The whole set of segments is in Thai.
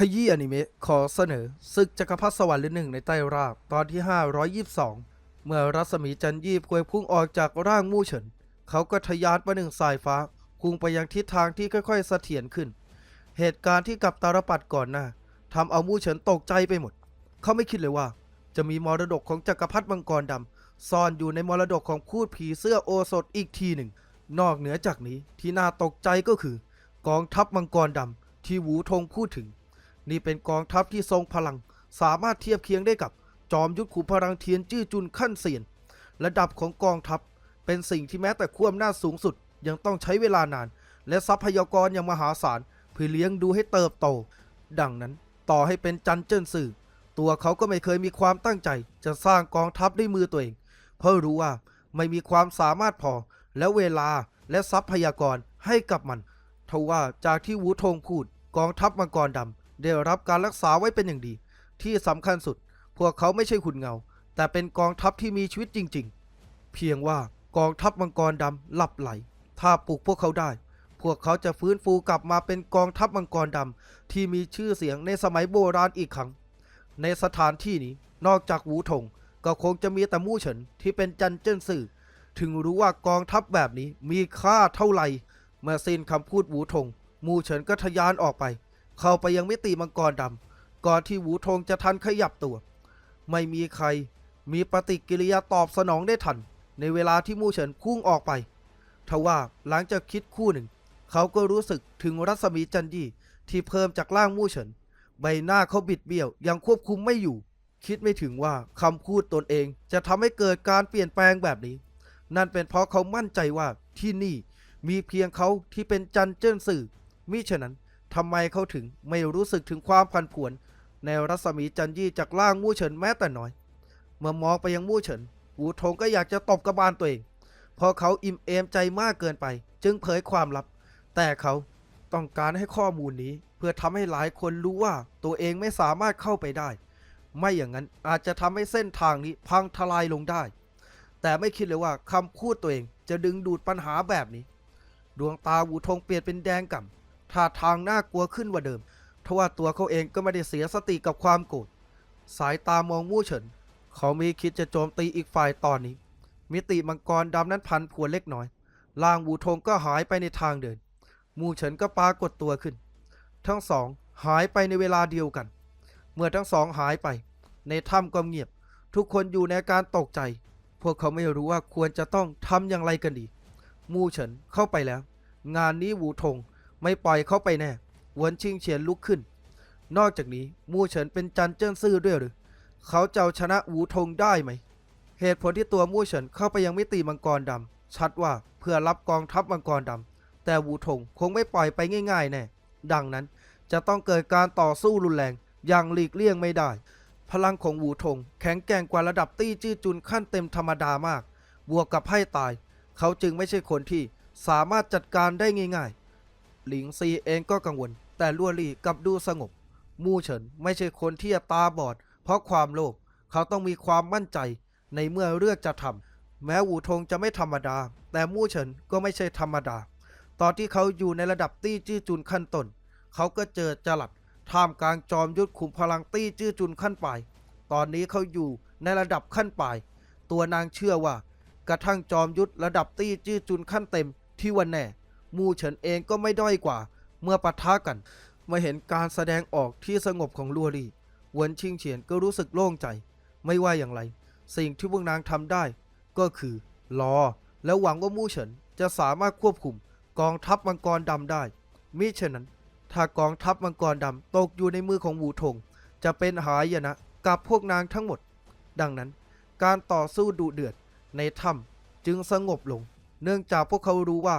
ขยี้อนิเมะขอเสนอศึกจักรพรรดิสวรรค์หนึ่งในใต้ราบตอนที่ 522 เมื่อรัศมีจันยีบควยพุ่งออกจากร่างมู่เฉิน เขาก็ทะยานประหนึ่งสายฟ้าพุ่งไปยังทิศทางที่ค่อยๆเสถียรขึ้น เหตุการณ์ที่กับตาลปัดก่อนหน้าทำเอามู่เฉินตกใจไปหมด เขาไม่คิดเลยว่า จะมีมรดกของจักรพรรดิมังกรดำซ่อนอยู่ในมรดกของพูดผีเสื้อโอสถอีกทีหนึ่ง นอกเหนือจากนี้ที่น่าตกใจก็คือ กองทัพมังกรดำที่หวูทงพูดถึง นี่เป็นกองทัพที่ทรงพลัง สามารถเทียบเคียงได้กับจอมยุทธขุมพลังเทียนจื้อจุนขั้นเซียน ระดับของกองทัพ เป็นสิ่งที่แม้แต่ความน่าจสูงสุด ยังต้องใช้เวลานาน และทรัพยากรอย่างมหาศาลเพื่อเลี้ยงดูให้เติบโต ดังนั้นต่อให้เป็นจันเจิ้นสื่อ ตัวเขาก็ไม่เคยมีความตั้งใจ จะสร้างกองทัพด้วยมือตัวเอง เพราะรู้ว่าไม่มีความสามารถพอ และเวลาและทรัพยากรให้กับมันทว่าจากที่วูทงพูดกองทัพมังกรดำ ได้รับการรักษาไว้เป็นอย่างดี ที่สำคัญสุด พวกเขาไม่ใช่ขุนเงา แต่เป็นกองทัพที่มีชีวิตจริง ๆ เพียงว่ากองทัพมังกรดำหลับไหล ถ้าปลุกพวกเขาได้ พวกเขาจะฟื้นฟูกลับมาเป็นกองทัพมังกรดำที่มีชื่อเสียงในสมัยโบราณอีกครั้ง ในสถานที่นี้นอกจากหูถงก็คงจะมีแต่มู่เฉินที่เป็นจันเจิ้นสื่อ ถึงรู้ว่ากองทัพแบบนี้มีค่าเท่าไหร่ เมื่อสิ้นคำพูดหูถงมู่เฉินก็ทะยานออกไป เข้าไปยังมิติมังกรดำก่อนที่หูถงจะทันขยับตัว ไม่มีใครมีปฏิกิริยาตอบสนองได้ทัน ในเวลาที่มู่เฉินพุ่งออกไปทว่าหลังจากคิดคู่หนึ่ง เขาก็รู้สึกถึงรัศมีจันยี่ที่เพิ่มจากร่างมู่เฉิน ใบหน้าเขาบิดเบี้ยวยังควบคุมไม่อยู่ คิดไม่ถึงว่าคำพูดตนเองจะทำให้เกิดการเปลี่ยนแปลงแบบนี้ นั่นเป็นเพราะเขามั่นใจว่าที่นี่มีเพียงเขาที่เป็นจันเจิ้นสื่อมิฉะนั้น ทำไมเขาถึงไม่รู้สึกถึงความพันผวน ในรัศมีจันยี่จากล่างมู่เฉินแม้แต่น้อย เมื่อมองไปยังมู่เฉินหูทงก็อยากจะตบกระบาลตัวเองพราะเขาอิ่มเอมใจมากเกินไป จึงเผยความลับ แต่เขาต้องการให้ข้อมูลนี้ เพื่อทำให้หลายคนรู้ว่าตัวเองไม่สามารถเข้าไปได้ ไม่อย่างนั้นอาจจะทำให้เส้นทางนี้พังทลายลงได้ แต่ไม่คิดเลยว่าคำพูดตัวเองจะดึงดูดปัญหาแบบนี้ ดวงตาวูทงเปลี่ยนเป็นแดงก่ำ ท่าทางน่ากลัวขึ้นกว่าเดิมทว่าตัวเขาเองก็ไม่ได้เสียสติกับความโกรธสายตามองมู่เฉิน เขามีคิดจะโจมตีอีกฝ่ายตอนนี้ มิติมังกรดำนั้นพันผวเล็กน้อยล่างวูทงก็หายไปในทางเดิน มู่เฉินก็ปรากฏตัวขึ้น ทั้งสองหายไปในเวลาเดียวกัน เมื่อทั้งสองหายไป ในถ้ำก็เงียบ ทุกคนอยู่ในการตกใจ พวกเขาไม่รู้ว่าควรจะต้องทำอย่างไรกันดี มู่เฉินเข้าไปแล้ว งานนี้วูทง ไม่ปล่อยเขาไปแน่หวนชิงเฉียนลุกขึ้น นอกจากนี้มู่เฉินเป็นจันเจิ้นซื่อด้วยหรือ เขาจะเอาชนะวูทงได้ไหม เหตุผลที่ตัวมู่เฉินเข้าไปยังมิติมังกรดำชัดว่าเพื่อรับกองทัพมังกรดำแต่วูทงคงไม่ปล่อยไปง่ายๆแน่ ดังนั้นจะต้องเกิดการต่อสู้รุนแรงอย่างหลีกเลี่ยงไม่ได้ พลังของวูทงแข็งแกร่งกว่าระดับตี้จื้อจุนขั้นเต็มธรรมดามาก บวกกับให้ตาย เขาจึงไม่ใช่คนที่สามารถจัดการได้ง่ายๆ หลิงซีเองก็กังวล แต่ลัวลี่กลับดูสงบ มู่เฉินไม่ใช่คนที่จะตาบอด เพราะความโลภเขาต้องมีความมั่นใจ ในเมื่อเลือกจะทำแม้วูทงจะไม่ธรรมดา แต่มู่เฉินก็ไม่ใช่ธรรมดา ตอนที่เขาอยู่ในระดับตี้จื้อจุนขั้นต้นเขาก็เจอจลัดท่ามกลางจอมยุทธขุมพลังตี้จื้อจุนขั้นปลายตอนนี้เขาอยู่ในระดับขั้นปลาย ตัวนางเชื่อว่า กระทั่งจอมยุทธระดับตี้จื้อจุนขั้นเต็มที่วันแน่ มู่เฉินเองก็ไม่ด้อยกว่า เมื่อปะทะกันมื่อเห็นการแสดงออกที่สงบของลัวลี่หวนชิงเฉียนก็รู้สึกโล่งใจ ไม่ว่าอย่างไร สิ่งที่พวกนางทำได้ ก็คือรอแล้วหวังว่ามู่เฉินจะสามารถควบคุมกองทัพมังกรดำได้มิฉะนั้น ถ้ากองทัพมังกรดำตกอยู่ในมือของวูทง จะเป็นหายนะกับพวกนางทั้งหมด ดังนั้น การต่อสู้ดุเดือดในถ้ำจึงสงบลง เนื่องจากพวกเขารู้ว่า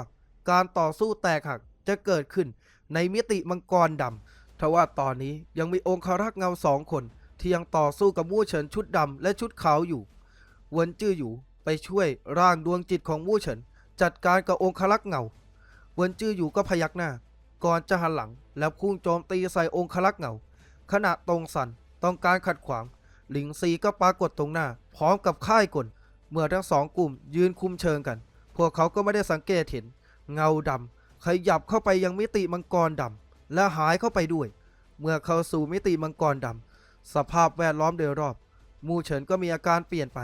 การต่อสู้แตกหักจะเกิดขึ้นในมิติมังกรดำทว่าตอนนี้ยังมีองครักษ์เงาสองคน ที่ยังต่อสู้กับมู่เฉินชุดดำและชุดขาวอยู่เวินจื้ออยู่ไปช่วยร่างดวงจิตของมู่เฉิน จัดการกับองครักษ์เงาเวินจื้ออยู่ก็พยักหน้า ก่อนจะหันหลังแล้วพุ่งโจมตีใส่องครักษ์เงาขณะตรงสันต้องการขัดขวาง หลิงซีก็ปรากฏตรงหน้า พร้อมกับค่ายกลเมื่อทั้งสองกลุ่มยืนคุมเชิงกัน พวกเขาก็ไม่ได้สังเกตเห็น เงาดำขยับเข้าไปยังมิติมังกรดำและหายเข้าไปด้วย เมื่อเข้าสู่มิติมังกรดำสภาพแวดล้อมโดยรอบ มูเฉินก็มีอาการเปลี่ยนไป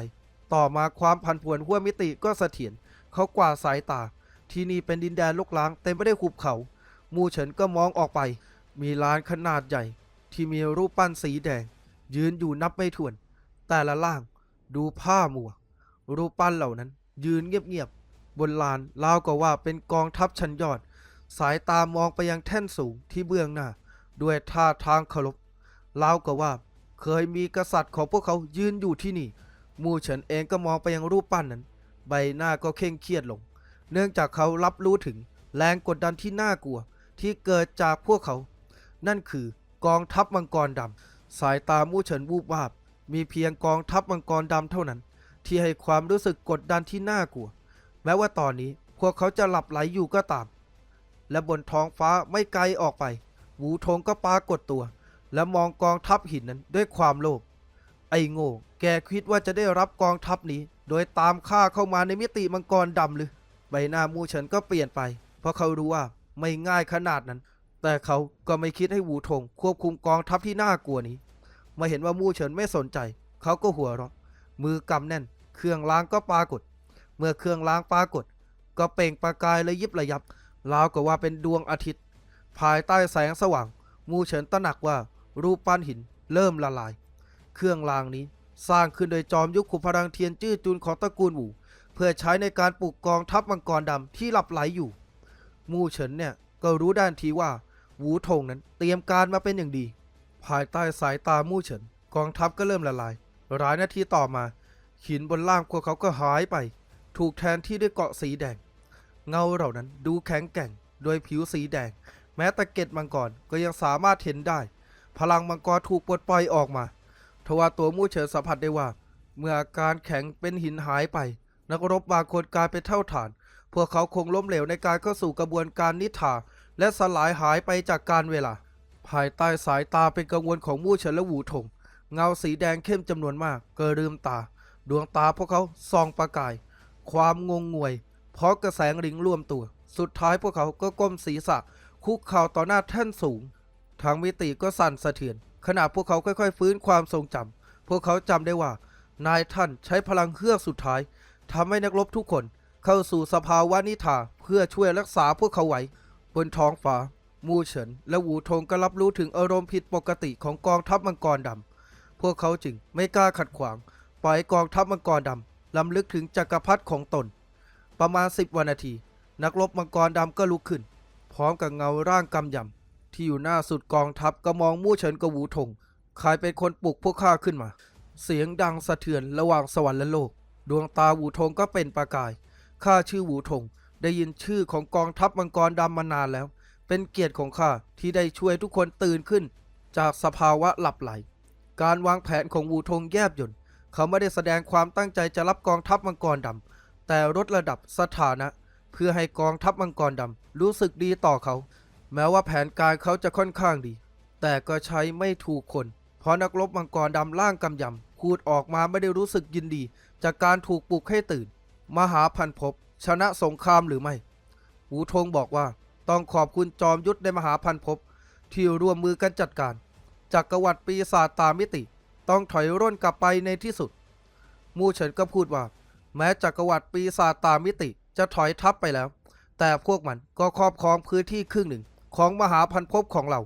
ต่อมาความผันผวนห้วมิติก็เสถียรเขากว่าดสายตา ที่นี่เป็นดินแดนลุกล้างเต็มไปด้วยหุบเขา มูเฉินก็มองออกไป มีลานขนาดใหญ่ ที่มีรูปปั้นสีแดง ยืนอยู่นับไม่ถ้วน แต่ละล่าง ดูผ้ามัว รูปปั้นเหล่านั้น ยืนเงียบๆ บนลานราวกับว่าเป็นกองทัพชั้นยอด สายตามองไปยังแท่นสูงที่เบื้องหน้า ด้วยท่าทางเคารพราวกับว่าเคยมีกษัตริย์ของพวกเขายืนอยู่ที่นี่ มู่เฉินเองก็มองไปยังรูปปั้นนั้น ใบหน้าก็เคร่งเครียดลง เนื่องจากเขารับรู้ถึงแรงกดดันที่น่ากลัวที่เกิดจากพวกเขา นั่นคือกองทัพมังกรดำสายตามู่เฉินวูบวาบ มีเพียงกองทัพมังกรดำเท่านั้น ที่ให้ความรู้สึกกดดันที่น่ากลัว แม้ว่าตอนนี้พวกเขาจะหลับไหลอยู่ก็ตาม และบนท้องฟ้าไม่ไกลออกไปหูทงก็ปรากฏตัว และมองกองทัพหินนั้นด้วยความโลภ ไอ้โง่ แกคิดว่าจะได้รับกองทัพนี้ โดยตามข้าเข้ามาในมิติมังกรดำหรือ ใบหน้ามูเฉินก็เปลี่ยนไป เพราะเขารู้ว่าไม่ง่ายขนาดนั้น แต่เขาก็ไม่คิดให้หูทงควบคุมกองทัพที่น่ากลัวนี้ มาเห็นว่ามูเฉินไม่สนใจ เขาก็หัวเราะ มือกำแน่น เครื่องล้างก็ปรากฏ มื่อเครื่องล้างปรากฏ ก็เปล่งประกายและยิบระยับราวกับว่าเป็นดวงอาทิตย์ ภายใต้แสงสว่าง มูเฉินตระหนักว่ารูปปั้นหินเริ่มละลาย เครื่องรางนี้สร้างขึ้นโดยจอมยุคขุนพลังเทียนจื้อจุนของตระกูลหูเพื่อใช้ในการปลุกกองทัพมังกรดำที่หลับไหลอยู่ มูเฉินเนี่ยก็รู้ด้านทีว่าหูทงนั้นเตรียมการมาเป็นอย่างดี ภายใต้สายตามู่เฉิน กองทัพก็เริ่มละลาย หลายนาทีต่อมาหินบนล่างพวกเขาก็หายไป ถูกแทนที่ด้วยเกาะสีแดง เงาเหล่านั้นดูแข็งแกร่งโดยผิวสีแดง แม้ต่เก็ดมังกรก็ยังสามารถเห็นได้ พลังมังกรถูกปลดปล่อยออกมาทว่าตัวมู่เฉินสัมผัสได้ว่า เมื่ออาการแข็งเป็นหินหายไป นักรบบางคนกลายเป็นเท่าฐาน พวกเขาคงล้มเหลวในการเข้าสู่กระบวนการนิทาและสลายหายไปจากการเวลา ภายใต้สายตาเป็นกังวลของมู่เฉินและหูถงเงาสีแดงเข้มจำนวนมากเกิดลืมตา ดวงตาพวกเขาส่องประกาย ความงงงวย เพราะกระแสงริงร่วมตัว สุดท้ายพวกเขาก็ก้มศีรษะ คุกเข่าต่อหน้าแท่นสูง ทางมิติก็สั่นสะเทือน ขณะพวกเขาค่อยๆ ฟื้นความทรงจำพวกเขาจำได้ว่า นายท่านใช้พลังเฮือกสุดท้ายทำให้นักรบทุกคน เข้าสู่สภาวะนิทาเพื่อช่วยรักษาพวกเขาไว้ บนท้องฟ้า มูเฉิน และหูทงก็รับรู้ถึงอารมณ์ผิดปกติของกองทัพมังกรดำพวกเขาจึงไม่กล้าขัดขวาง ปล่อยกองทัพมังกรดำ ลำลึกถึงจักรพรรดิของตน ประมาณสิบวันนาที นักรบมังกรดำก็ลุกขึ้น พร้อมกับเงาร่างกำยำ ที่อยู่หน้าสุดกองทัพก็มองมู่เฉินกับหูทงใครเป็นคนปลุกพวกข้าขึ้นมา เสียงดังสะเทือนระหว่างสวรรค์และโลก ดวงตาหูทงก็เป็นประกาย ข้าชื่อหูทง ได้ยินชื่อของกองทัพมังกรดำมานานแล้ว เป็นเกียรติของข้าที่ได้ช่วยทุกคนตื่นขึ้น จากสภาวะหลับไหล การวางแผนของหูทงแยบยล เขาไม่ได้แสดงความตั้งใจจะรับกองทัพมังกรดำแต่ลดระดับสถานะ เพื่อให้กองทัพมังกรดำรู้สึกดีต่อเขา แม้ว่าแผนการเขาจะค่อนข้างดี แต่ก็ใช้ไม่ถูกคน เพราะนักรบมังกรดำล่างกำยำพูดออกมาไม่ได้รู้สึกยินดี จากการถูกปลุกให้ตื่น มหาพันภพชนะสงครามหรือไม่หูทงบอกว่าต้องขอบคุณจอมยุทธในมหาพันภพที่ร่วมมือกันจัดการจักรวรรดิปีศาจตามมิติ ต้องถอยร่นกลับไปในที่สุด มูเฉินก็พูดว่า แม้จักรวรรดิปีศาจตามิติจะถอยทัพไปแล้ว แต่พวกมันก็ครอบครองพื้นที่ครึ่งหนึ่งของมหาพันภพของเรา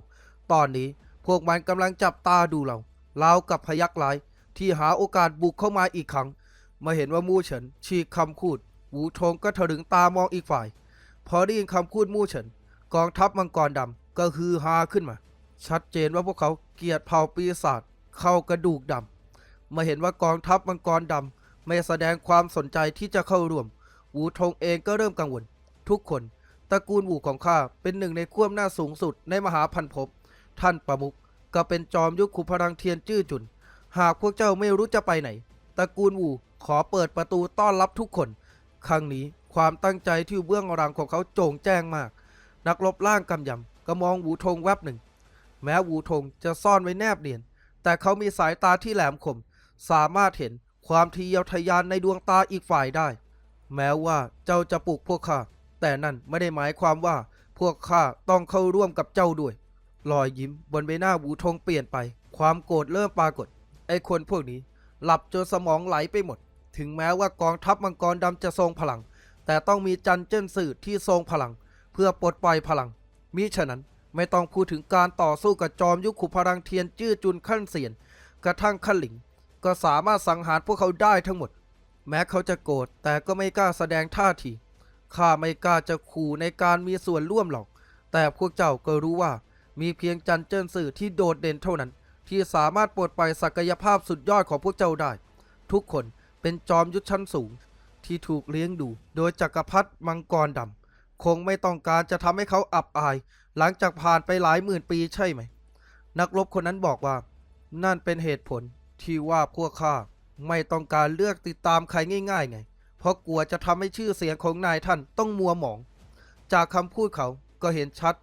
ตอนนี้พวกมันกำลังจับตาดูเราเรากับพยักร้ายที่หาโอกาสบุกเข้ามาอีกครั้ง มาเห็นว่ามู่เฉินฉีกคำพูดหูทงก็ถลึงตามองอีกฝ่าย พอได้ยินคำพูดมู่เฉิน กองทัพมังกรดำก็ฮือฮาขึ้นมา ชัดเจนว่าพวกเขาเกลียดเผ่าปีศาจ เข้ากระดูกดำมาเห็นว่ากองทัพมังกรดำไม่แสดงความสนใจที่จะเข้าร่วมหูทงเองก็เริ่มกังวล ทุกคนตระกูลหูของข้าเป็นหนึ่งในขั้วหน้าสูงสุดในมหาพันภพท่านประมุขก็เป็นจอมยุคขุนพลังเทียนจื้อจุน หากพวกเจ้าไม่รู้จะไปไหนตระกูลวูขอเปิดประตูต้อนรับทุกคน ครั้งนี้ความตั้งใจที่เบื้องหลังของเขาโจ่งแจ้งมาก นักรบล่างกำยำก็มองหูทงแวบหนึ่ง แม้หูทงจะซ่อนไว้แนบเนียน แต่เขามีสายตาที่แหลมคม สามารถเห็นความทะเยอทะยานในดวงตาอีกฝ่ายได้ แม้ว่าเจ้าจะปลุกพวกข้า แต่นั่นไม่ได้หมายความว่าพวกข้าต้องเข้าร่วมกับเจ้าด้วย รอยยิ้มบนใบหน้าวูทงเปลี่ยนไป ความโกรธเริ่มปรากฏ ไอ้คนพวกนี้ หลับจนสมองไหลไปหมด ถึงแม้ว่ากองทัพมังกรดำจะทรงพลัง แต่ต้องมีจันเจิ้นสื่อที่ทรงพลัง เพื่อปลดปล่อยพลังมิฉะนั้น ไม่ต้องพูดถึงการต่อสู้กับจอมยุคขุพลังเทียนจื้อจุนขั้นเสียน กระทั่งขั้นหลิง ก็สามารถสังหารพวกเขาได้ทั้งหมด แม้เขาจะโกรธแต่ก็ไม่กล้าแสดงท่าทีข้าไม่กล้าจะขู่ในการมีส่วนร่วมหรอก แต่พวกเจ้าก็รู้ว่า มีเพียงจันเจิ้นสื่อที่โดดเด่นเท่านั้น ที่สามารถปลดปล่อยศักยภาพสุดยอดของพวกเจ้าได้ ทุกคนเป็นจอมยุทธชั้นสูง ที่ถูกเลี้ยงดู โดยจักรพรรดิมังกรดำคงไม่ต้องการจะทำให้เขาอับอาย หลังจากผ่านไปหลายหมื่นปีใช่ไหม นักรบคนนั้นบอกว่า นั่นเป็นเหตุผลที่ว่าพวกข้าไม่ต้องการเลือกติดตามใครง่าย ๆ ไง เพราะกลัวจะทำให้ชื่อเสียงของนายท่านต้องมัวหมอง จากคำพูดเขาก็เห็นชัด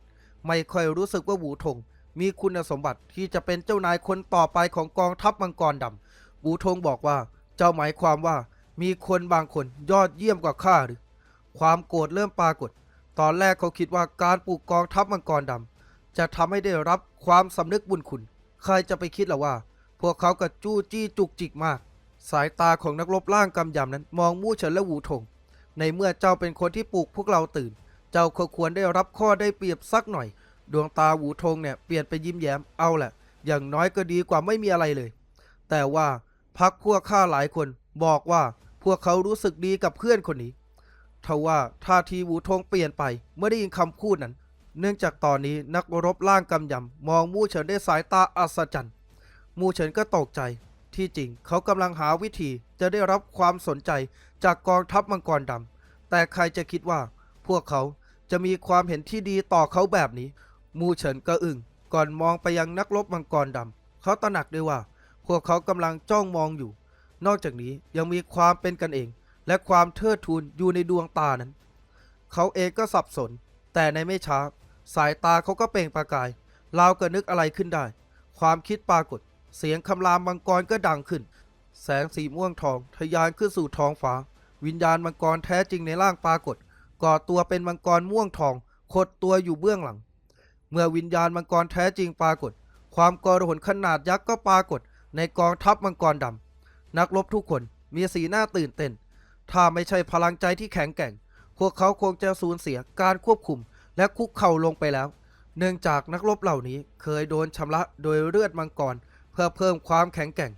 ไม่ค่อยรู้สึกว่าหูทง มีคุณสมบัติที่จะเป็นเจ้านายคนต่อไปของกองทัพมังกรดำหูทงบอกว่า เจ้าหมายความว่ามีคนบางคนยอดเยี่ยมกว่าข้าหรือ ความโกรธเริ่มปรากฏ ตอนแรกเขาคิดว่าการปลูกกองทัพมังกรดำจะทำให้ได้รับความสำนึกบุญคุณ ใครจะไปคิดล่ะว่า พวกเขาก็จู้จี้จุกจิกมาก สายตาของนักรบร่างกำยำนั้น มองมู่เฉินและหูทง ในเมื่อเจ้าเป็นคนที่ปลูกพวกเราตื่น เจ้าควรได้รับข้อได้เปรียบสักหน่อย ดวงตาหูทงเนี่ยเปลี่ยนไปยิ้มแย้มเอาแหละ อย่างน้อยก็ดีกว่าไม่มีอะไรเลย แต่ว่าพักพวกข้าหลายคนบอกว่าพวกเขารู้สึกดีกับเพื่อนคนนี้ ทว่าท่าทีหวูทงเปลี่ยนไป เมื่อได้ยินคำพูดนั้น เนื่องจากตอนนี้นักรบร่างกำยำมองมู่เฉินด้วยสายตาอัศจรรย์มู่เฉินก็ตกใจ ที่จริงเขากำลังหาวิธีจะได้รับความสนใจจากกองทัพมังกรดำแต่ใครจะคิดว่า พวกเขาจะมีความเห็นที่ดีต่อเขาแบบนี้ มู่เฉินก็อึ้งก่อนมองไปยังนักรบมังกรดำเขาตระหนักด้วยว่า พวกเขากำลังจ้องมองอยู่ นอกจากนี้ยังมีความเป็นกันเอง และความเทิดทูนอยู่ในดวงตานั้น เขาเองก็สับสน แต่ในไม่ช้า สายตาเขาก็เปล่งประกายราวกับนึกอะไรขึ้นได้ ความคิดปรากฏ เสียงคำรามมังกรก็ดังขึ้น แสงสีม่วงทองทะยานขึ้นสู่ท้องฟ้า วิญญาณมังกรแท้จริงในร่างปรากฏ ก่อตัวเป็นมังกรม่วงทองขดตัวอยู่เบื้องหลัง เมื่อวิญญาณมังกรแท้จริงปรากฏ ความกรหนขนาดยักษ์ก็ปรากฏ ในกองทัพมังกรดำนักรบทุกคนมีสีหน้าตื่นเต้น ถ้าไม่ใช่พลังใจที่แข็งแกร่ง พวกเขาคงจะสูญเสียการควบคุมและคุกเข่าลงไปแล้ว เนื่องจากนักรบเหล่านี้เคยโดนชำระโดยเลือดมังกร เพื่อเพิ่มความแข็งแกร่ง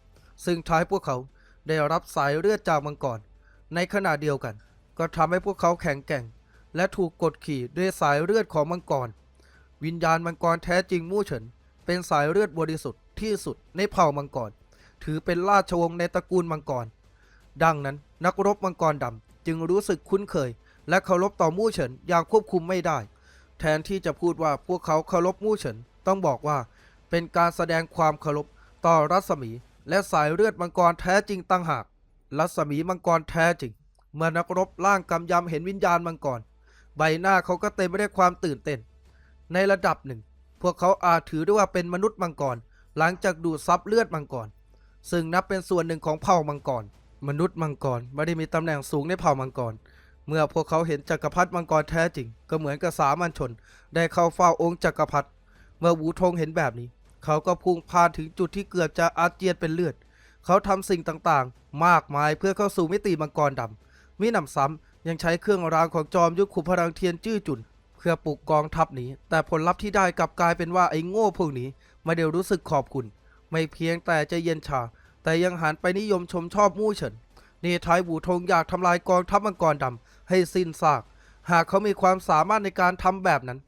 ซึ่งท้ายพวกเขาได้รับสายเลือดจากมังกร ในขณะเดียวกัน ก็ทำให้พวกเขาแข็งแกร่ง และถูกกดขี่ด้วยสายเลือดของมังกร วิญญาณมังกรแท้จริงมู่เฉิน เป็นสายเลือดบริสุทธิ์ที่สุดในเผ่ามังกร ถือเป็นราชวงศ์ในตระกูลมังกร ดังนั้นนักรบมังกรดำจึงรู้สึกคุ้นเคย และเคารพต่อมู่เฉินอย่างควบคุมไม่ได้ แทนที่จะพูดว่าพวกเขาเคารพมู่เฉินต้องบอกว่า เป็นการแสดงความเคารพต่อรัศมี และสายเลือดมังกรแท้จริงตั้งหาก รัศมีมังกรแท้จริง เมื่อนักรบร่างกำยำเห็นวิญญาณมังกร ใบหน้าเขาก็เต็มไปด้วยความตื่นเต้น ในระดับหนึ่ง พวกเขาอาจถือได้ว่าเป็นมนุษย์มังกร หลังจากดูดซับเลือดมังกร ซึ่งนับเป็นส่วนหนึ่งของเผ่ามังกร มนุษย์มังกรไม่ได้มีตำแหน่งสูงในเผ่ามังกร เมื่อพวกเขาเห็นจักรพรรดิมังกรแท้จริง ก็เหมือนกับสามัญชน ได้เข้าเฝ้าองค์จักรพรรดิเมื่อวูทงเห็นแบบนี้ เขาก็พุ่งพล่านถึงจุดที่เกือบจะอาเจียนเป็นเลือด เขาทำสิ่งต่างๆ มากมายเพื่อเข้าสู่มิติมังกรดำมิหนำซ้ำยังใช้เครื่องรางของจอมยุทธขุมพลังเทียนจื้อจุนเพื่อปลุกกองทัพนี้ แต่ผลลัพธ์ที่ได้กลับกลายเป็นว่าไอ้โง่พวกนี้ไม่ได้รู้สึกขอบคุณ ไม่เพียงแต่จะเย็นชา แต่ยังหันไปนิยมชมชอบมู่เฉินนี่ท้ายบูทงอยากทำลายกองทัพมังกรดำให้สิ้นซาก หากเขามีความสามารถในการทำแบบนั้น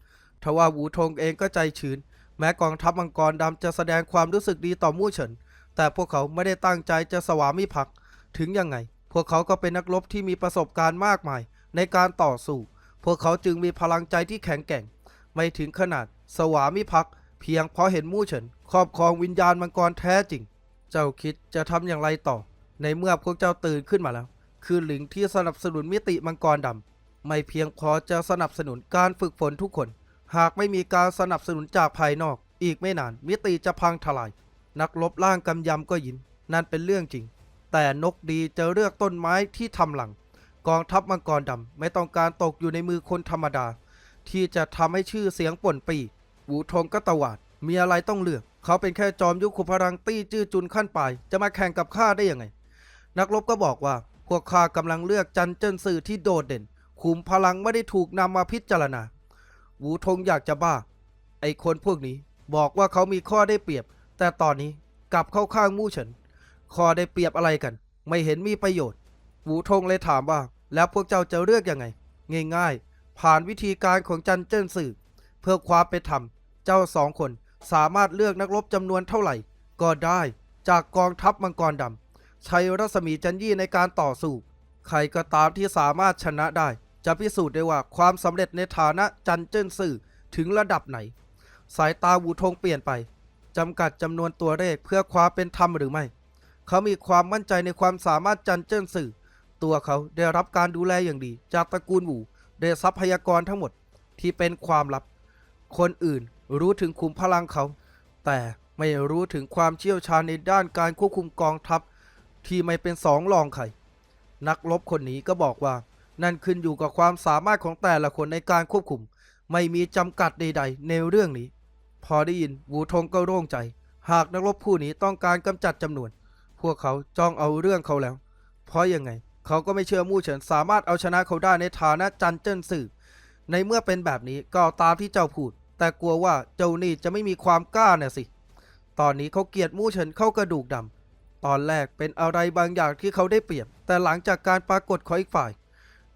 ทว่าวูทงเองก็ใจชื้น แม้กองทัพมังกรดำจะแสดงความรู้สึกดีต่อมู่เฉิน แต่พวกเขาไม่ได้ตั้งใจจะสวามิภักดิ์ถึงยังไง พวกเขาก็เป็นนักรบที่มีประสบการณ์มากมายในการต่อสู้ พวกเขาจึงมีพลังใจที่แข็งแกร่ง ไม่ถึงขนาดสวามิภักดิ์เพียงเพราะเห็นมู่เฉินครอบครองวิญญาณมังกรแท้จริง เจ้าคิดจะทำอย่างไรต่อ ในเมื่อพวกเจ้าตื่นขึ้นมาแล้ว คือหลิงที่สนับสนุนมิติมังกรดำไม่เพียงพอจะสนับสนุนการฝึกฝนทุกคน หากไม่มีการสนับสนุนจากภายนอก อีกไม่นานมิติจะพังทลาย นักลบล่างกำยำก็ยิน นั่นเป็นเรื่องจริง แต่นกดีจะเลือกต้นไม้ที่ทำหลัง กองทัพมังกรดำไม่ต้องการตกอยู่ในมือคนธรรมดา ที่จะทำให้ชื่อเสียงป่นปี หูทงก็ตวาดมีอะไรต้องเลือก เขาเป็นแค่จอมยุคขุพลังตี้จื้อจุนขั้นปลายจะมาแข่งกับข้าได้ยังไง นักรบก็บอกว่าพวกข้ากำลังเลือกจันเจิ้นสื่อที่โดดเด่น ขุมพลังไม่ได้ถูกนำมาพิจารณาหูทงอยากจะบ้า ไอคนพวกนี้บอกว่าเขามีข้อได้เปรียบ แต่ตอนนี้กลับเข้าข้างมู่เฉินข้อได้เปรียบอะไรกัน ไม่เห็นมีประโยชน์หูทงเลยถามว่า แล้วพวกเจ้าจะเลือกยังไง ง่าย ๆ ผ่านวิธีการของจันเจิ้นสื่อ เพื่อความเป็นธรรมเจ้าสองคน สามารถเลือกนักรบจำนวนเท่าไหร่ ก็ได้จากกองทัพมังกรดำใช้รัศมีจันยี่ในการต่อสู้ ใครก็ตามที่สามารถชนะได้ จะพิสูจน์ได้ว่าความสำเร็จในฐานะจันเจิ้นสื่อถึงระดับไหน สายตาวูทงเปลี่ยนไปจำกัดจำนวนตัวเลขเพื่อความเป็นธรรมหรือไม่ เขามีความมั่นใจในความสามารถจันเจิ้นสื่อ ตัวเขาได้รับการดูแลอย่างดี จากตระกูลหวูได้ทรัพยากรทั้งหมดที่เป็นความลับ คนอื่น รู้ถึงขุมพลังเขา แต่ไม่รู้ถึงความเชี่ยวชาญในด้านการควบคุมกองทัพ ที่ไม่เป็นสองรองใครนักรบคนนี้ก็บอกว่า นั่นขึ้นอยู่กับความสามารถของแต่ละคนในการควบคุม ไม่มีจำกัดใด ๆ ในเรื่องนี้ พอได้ยินวูทงก็โล่งใจ หากนักรบผู้นี้ต้องการกำจัดจำนวน พวกเขาจ้องเอาเรื่องเขาแล้ว เพราะยังไง เขาก็ไม่เชื่อมู่เฉินสามารถเอาชนะเขาได้ในฐานะจันเจิ้นสื่อในเมื่อเป็นแบบนี้ก็ตามที่เจ้าพูด แต่กลัวว่าเจ้านี่จะไม่มีความกล้าน่ะสิ ตอนนี้เขาเกลียดมู่เฉินเข้ากระดูกดำ ตอนแรกเป็นอะไรบางอย่างที่เขาได้เปรียบ แต่หลังจากการปรากฏของอีกฝ่าย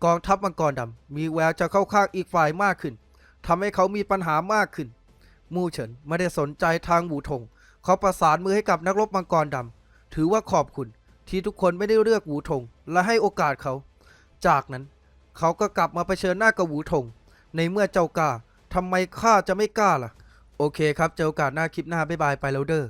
กองทัพมังกรดำมีแววจะเข้าข้างอีกฝ่ายมากขึ้นทำให้เขามีปัญหามากขึ้น มู่เฉินไม่ได้สนใจทางหูทง เขาประสานมือให้กับนักรบมังกรดำ ถือว่าขอบคุณที่ทุกคนไม่ได้เลือกหูทง และให้โอกาสเขา จากนั้นเขาก็กลับมาเผชิญหน้ากับหูทง ในเมื่อเจ้าก้า ทำไมข้าจะไม่กล้าล่ะ โอเคครับ เจอโอกาสหน้าคลิปหน้า บ๊ายบาย ไปแล้วเด้อ